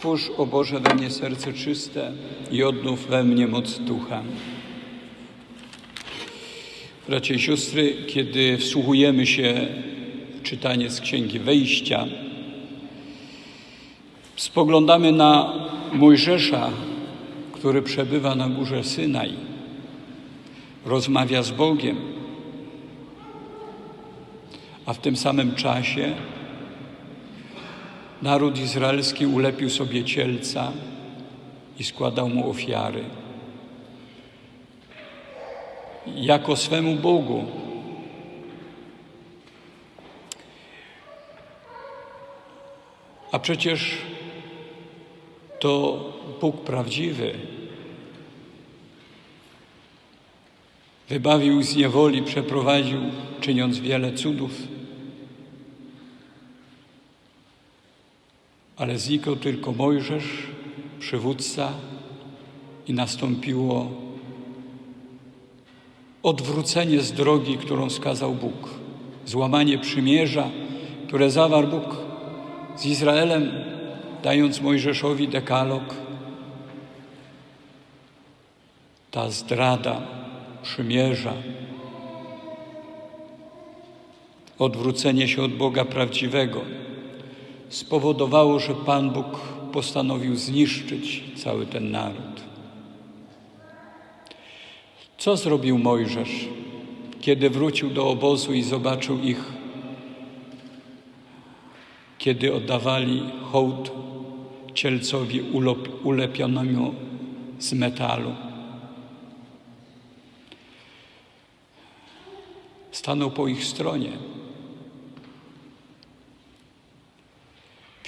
Stwórz, o Boże, we mnie serce czyste i odnów we mnie moc ducha. Bracia i siostry, kiedy wsłuchujemy się w czytanie z Księgi Wejścia, spoglądamy na Mojżesza, który przebywa na górze Synaj, rozmawia z Bogiem, a w tym samym czasie naród izraelski ulepił sobie cielca i składał mu ofiary. Jako swemu Bogu. A przecież to Bóg prawdziwy wybawił z niewoli, przeprowadził, czyniąc wiele cudów. Ale znikał tylko Mojżesz, przywódca, i nastąpiło odwrócenie z drogi, którą skazał Bóg, złamanie przymierza, które zawarł Bóg z Izraelem, dając Mojżeszowi dekalog. Ta zdrada przymierza, odwrócenie się od Boga prawdziwego spowodowało, że Pan Bóg postanowił zniszczyć cały ten naród. Co zrobił Mojżesz, kiedy wrócił do obozu i zobaczył ich, kiedy oddawali hołd cielcowi ulepionemu z metalu? Stanął po ich stronie.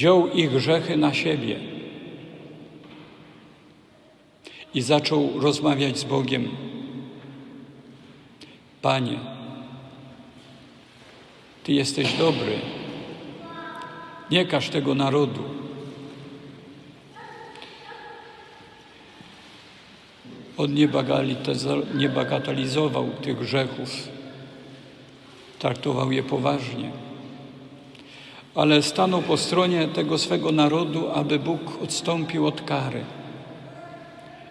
Wziął ich grzechy na siebie i zaczął rozmawiać z Bogiem. Panie, Ty jesteś dobry. Nie każ tego narodu. On nie bagatelizował tych grzechów, traktował je poważnie ale stanął po stronie tego swego narodu, aby Bóg odstąpił od kary.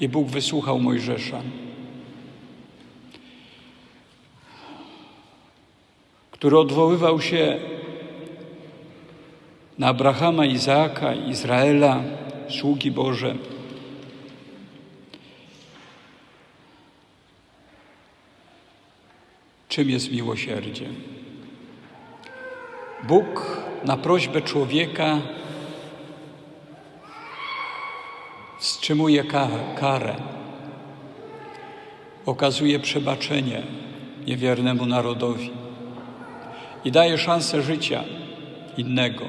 I Bóg wysłuchał Mojżesza, który odwoływał się na Abrahama, Izaaka, Izraela, sługi Boże. Czym jest miłosierdzie? Bóg na prośbę człowieka wstrzymuje karę, okazuje przebaczenie niewiernemu narodowi i daje szansę życia innego.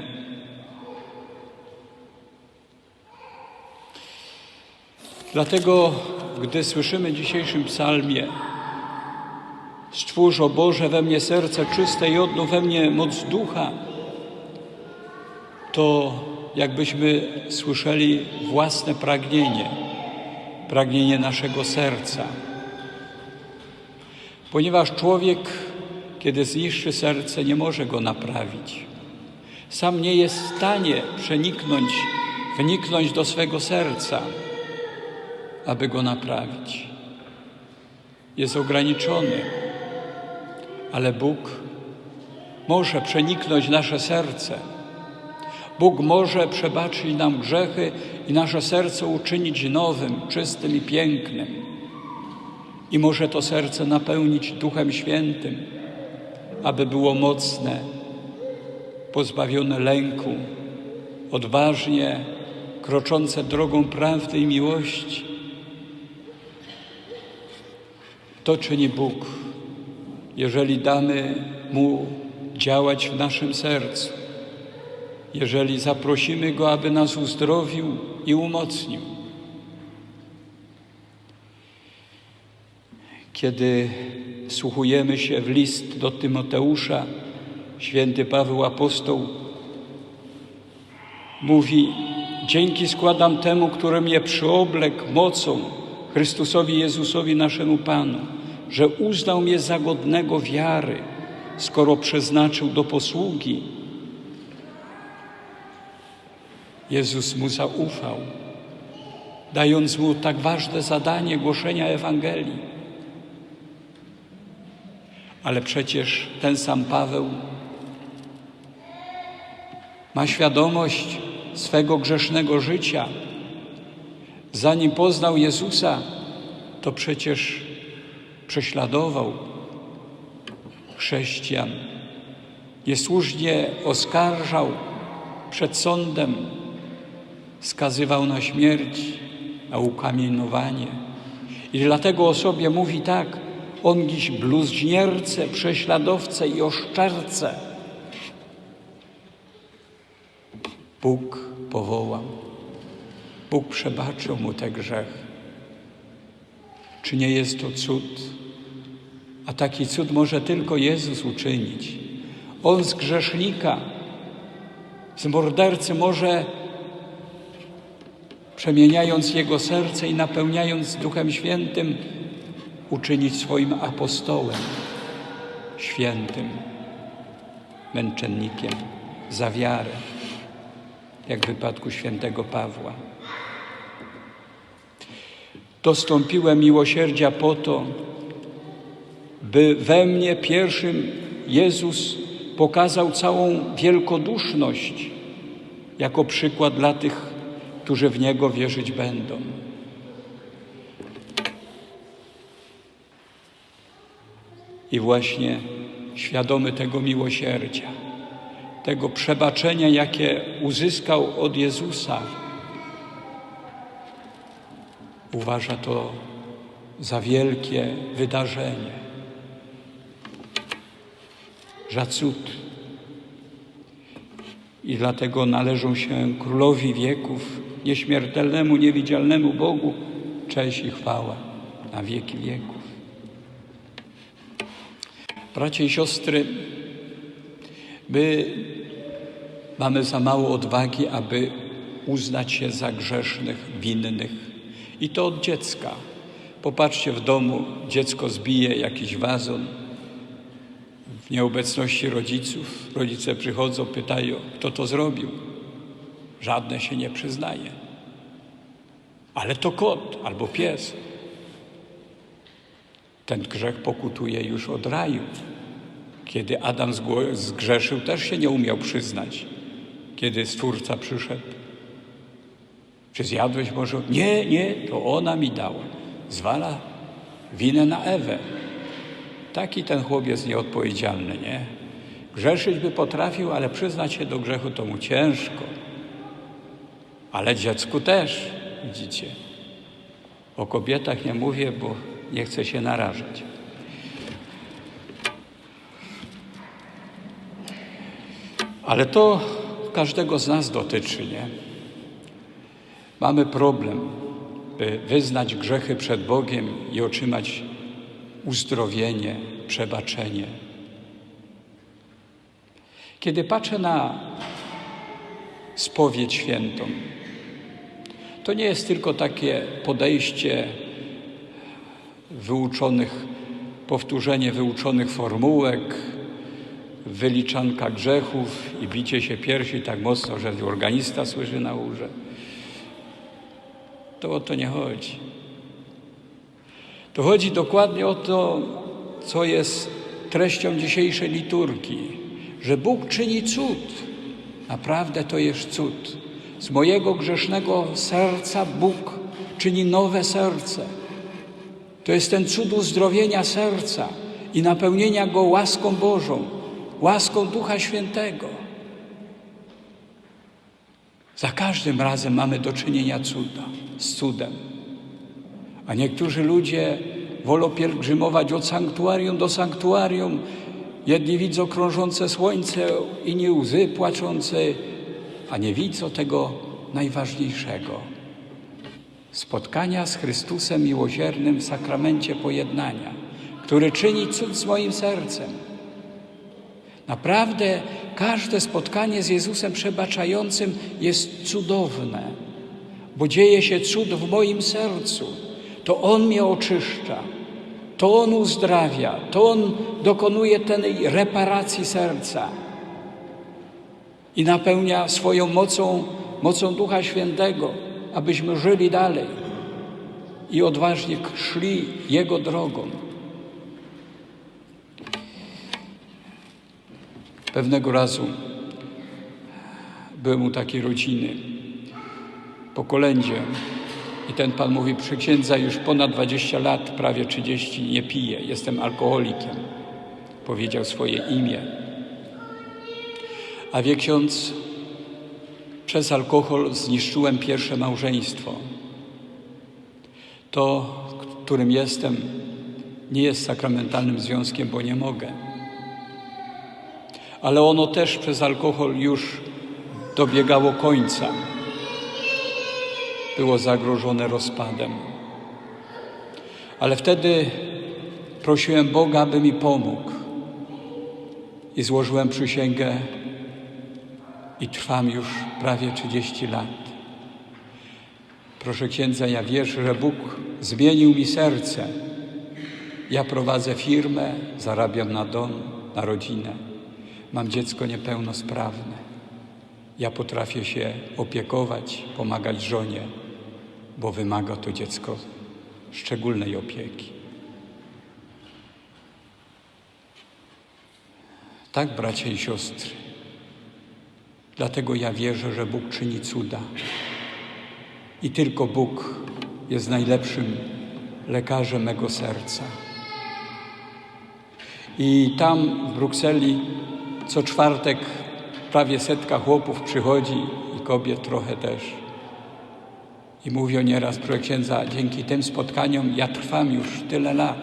Dlatego, gdy słyszymy w dzisiejszym psalmie Stwórz, o Boże, we mnie serce czyste i odnów we mnie moc ducha, to jakbyśmy słyszeli własne pragnienie, pragnienie naszego serca. Ponieważ człowiek, kiedy zniszczy serce, nie może go naprawić. Sam nie jest w stanie przeniknąć, wniknąć do swego serca, aby go naprawić. Jest ograniczony, ale Bóg może przeniknąć nasze serce Bóg może przebaczyć nam grzechy i nasze serce uczynić nowym, czystym i pięknym. I może to serce napełnić Duchem Świętym, aby było mocne, pozbawione lęku, odważnie kroczące drogą prawdy i miłości. To czyni Bóg, jeżeli damy Mu działać w naszym sercu jeżeli zaprosimy Go, aby nas uzdrowił i umocnił. Kiedy słuchujemy się w list do Tymoteusza, święty Paweł Apostoł mówi: Dzięki składam temu, który mnie przyoblekł mocą, Chrystusowi Jezusowi naszemu Panu, że uznał mnie za godnego wiary, skoro przeznaczył do posługi Jezus mu zaufał, dając mu tak ważne zadanie głoszenia Ewangelii. Ale przecież ten sam Paweł ma świadomość swego grzesznego życia. Zanim poznał Jezusa, to przecież prześladował chrześcijan, niesłusznie oskarżał przed sądem, skazywał na śmierć, na ukamienowanie. I dlatego o sobie mówi tak, on dziś bluźnierce, prześladowcę i oszczercę. Bóg powołał. Bóg przebaczył mu te grzechy. Czy nie jest to cud? A taki cud może tylko Jezus uczynić. On z grzesznika, z mordercy może przemieniając jego serce i napełniając Duchem Świętym, uczynić swoim apostołem, świętym, męczennikiem za wiarę, jak w wypadku świętego Pawła. Dostąpiłem miłosierdzia po to, by we mnie pierwszym Jezus pokazał całą wielkoduszność jako przykład dla tych, którzy w Niego wierzyć będą. I właśnie świadomy tego miłosierdzia, tego przebaczenia, jakie uzyskał od Jezusa, uważa to za wielkie wydarzenie, za cud. I dlatego należą się królowi wieków, nieśmiertelnemu, niewidzialnemu Bogu, cześć i chwała na wieki wieków. Bracia i siostry, my mamy za mało odwagi, aby uznać się za grzesznych, winnych. I to od dziecka. Popatrzcie w domu, dziecko zbije jakiś wazon w nieobecności rodziców. Rodzice przychodzą, pytają, kto to zrobił. Żadne się nie przyznaje. Ale to kot albo pies. Ten grzech pokutuje już od raju. Kiedy Adam zgrzeszył, też się nie umiał przyznać. Kiedy Stwórca przyszedł. Czy zjadłeś może? Nie, nie, to ona mi dała. Zwala winę na Ewę. Taki ten chłopiec nieodpowiedzialny, nie? Grzeszyć by potrafił, ale przyznać się do grzechu to mu ciężko. Ale dziecku też, widzicie. O kobietach nie mówię, bo nie chcę się narażać. Ale to każdego z nas dotyczy, nie? Mamy problem, by wyznać grzechy przed Bogiem i otrzymać uzdrowienie, przebaczenie. Kiedy patrzę na spowiedź świętą, to nie jest tylko takie podejście wyuczonych, powtórzenie wyuczonych formułek, wyliczanka grzechów i bicie się piersi tak mocno, że organista słyszy na uże. To o to nie chodzi. To chodzi dokładnie o to, co jest treścią dzisiejszej liturgii, że Bóg czyni cud. Naprawdę to jest cud. Z mojego grzesznego serca Bóg czyni nowe serce. To jest ten cud uzdrowienia serca i napełnienia go łaską Bożą, łaską Ducha Świętego. Za każdym razem mamy do czynienia cuda, z cudem. A niektórzy ludzie wolą pielgrzymować od sanktuarium do sanktuarium. Jedni widzą krążące słońce, inni łzy płaczące, a nie widzą tego najważniejszego. Spotkania z Chrystusem miłosiernym w sakramencie pojednania, który czyni cud z moim sercem. Naprawdę każde spotkanie z Jezusem przebaczającym jest cudowne, bo dzieje się cud w moim sercu. To On mnie oczyszcza, to On uzdrawia, to On dokonuje tej reparacji serca i napełnia swoją mocą mocą Ducha Świętego, abyśmy żyli dalej i odważnie szli Jego drogą. Pewnego razu byłem u takiej rodziny po kolędzie i ten pan mówi, przy księdza już ponad 20 lat, prawie 30, nie piję, jestem alkoholikiem. Powiedział swoje imię. A wie ksiądz, przez alkohol zniszczyłem pierwsze małżeństwo. To, którym jestem, nie jest sakramentalnym związkiem, bo nie mogę. Ale ono też przez alkohol już dobiegało końca. Było zagrożone rozpadem. Ale wtedy prosiłem Boga, aby mi pomógł. I złożyłem przysięgę i trwam już prawie 30 lat. Proszę księdza, ja wierzę, że Bóg zmienił mi serce. Ja prowadzę firmę, zarabiam na dom, na rodzinę. Mam dziecko niepełnosprawne. Ja potrafię się opiekować, pomagać żonie, bo wymaga to dziecko szczególnej opieki. Tak, bracia i siostry. Dlatego ja wierzę, że Bóg czyni cuda. I tylko Bóg jest najlepszym lekarzem mego serca. I tam w Brukseli co czwartek prawie setka chłopów przychodzi i kobiet trochę też. I mówią nieraz, proszę księdza, dzięki tym spotkaniom ja trwam już tyle lat.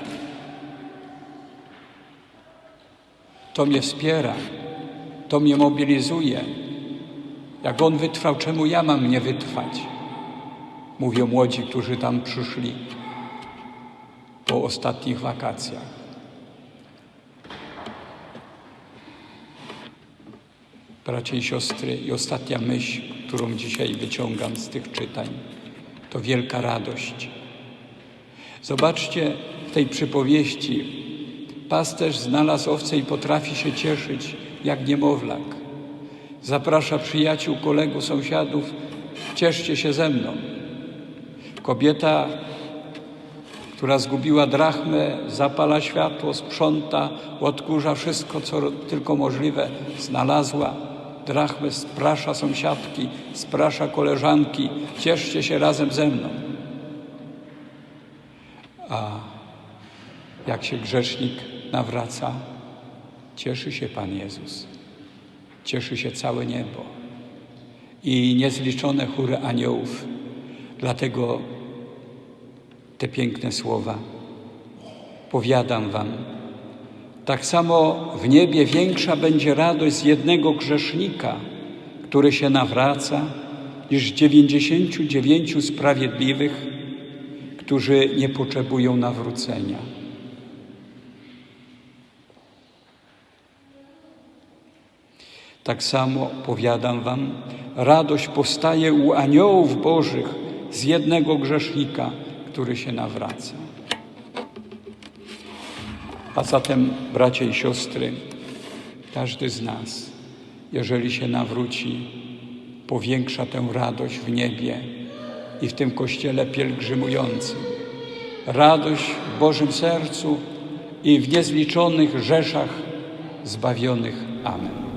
To mnie wspiera, to mnie mobilizuje. Jak on wytrwał, czemu ja mam nie wytrwać? Mówią młodzi, którzy tam przyszli po ostatnich wakacjach. Bracia i siostry, i ostatnia myśl, którą dzisiaj wyciągam z tych czytań, to wielka radość. Zobaczcie w tej przypowieści. Pasterz znalazł owce i potrafi się cieszyć jak niemowlak. Zaprasza przyjaciół, kolegów, sąsiadów, cieszcie się ze mną. Kobieta, która zgubiła drachmę, zapala światło, sprząta, odkurza wszystko, co tylko możliwe, znalazła drachmę, sprasza sąsiadki, sprasza koleżanki, cieszcie się razem ze mną. A jak się grzesznik nawraca, cieszy się Pan Jezus, cieszy się całe niebo i niezliczone chóry aniołów. Dlatego te piękne słowa. Powiadam Wam, tak samo w niebie większa będzie radość z jednego grzesznika, który się nawraca, niż dziewięćdziesięciu dziewięciu sprawiedliwych, którzy nie potrzebują nawrócenia. Tak samo powiadam Wam, radość powstaje u aniołów Bożych z jednego grzesznika, który się nawraca. A zatem, bracia i siostry, każdy z nas, jeżeli się nawróci, powiększa tę radość w niebie i w tym kościele pielgrzymującym. Radość w Bożym sercu i w niezliczonych rzeszach zbawionych. Amen.